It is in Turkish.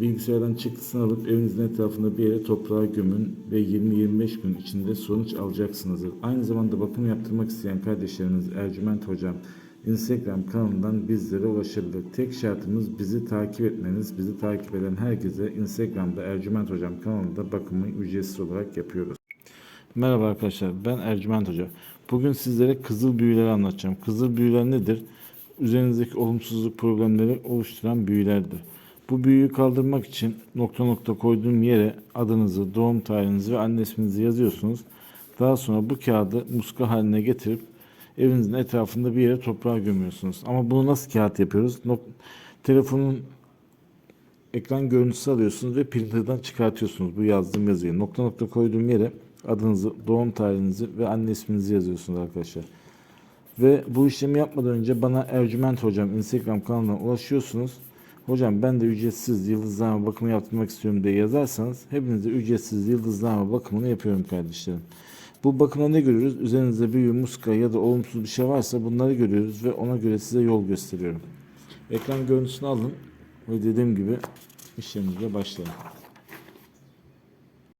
Bilgisayardan çıktısını alıp evinizin etrafında bir yere toprağa gömün ve 20-25 gün içinde sonuç alacaksınızdır. Aynı zamanda bakım yaptırmak isteyen kardeşlerimiz Ercüment Hocam Instagram kanalından bizlere ulaşabilir. Tek şartımız bizi takip etmeniz. Bizi takip eden herkese Instagram'da Ercüment Hocam kanalında bakımı ücretsiz olarak yapıyoruz. Merhaba arkadaşlar ben Ercüment Hoca. Bugün sizlere kızıl büyüleri anlatacağım. Kızıl büyüler nedir? Üzerinizdeki olumsuzluk problemleri oluşturan büyülerdir. Bu büyüyü kaldırmak için nokta nokta koyduğum yere adınızı, doğum tarihinizi ve anne isminizi yazıyorsunuz. Daha sonra bu kağıdı muska haline getirip evinizin etrafında bir yere toprağa gömüyorsunuz. Ama bunu nasıl kağıt yapıyoruz? Nok telefonun ekran görüntüsü alıyorsunuz ve printer'dan çıkartıyorsunuz bu yazdığım yazıyı. Nokta nokta koyduğum yere adınızı, doğum tarihinizi ve anne isminizi yazıyorsunuz arkadaşlar. Ve bu işlemi yapmadan önce bana Ercüment Hocam Instagram kanalına ulaşıyorsunuz. Hocam ben de ücretsiz yıldızlama bakımı yaptırmak istiyorum diye yazarsanız hepinize ücretsiz yıldızlama bakımını yapıyorum kardeşlerim. Bu bakımda ne görüyoruz? Üzerinizde büyü, muska ya da olumsuz bir şey varsa bunları görüyoruz ve ona göre size yol gösteriyorum. Ekran görüntüsünü alın ve dediğim gibi işlemimize başlayalım.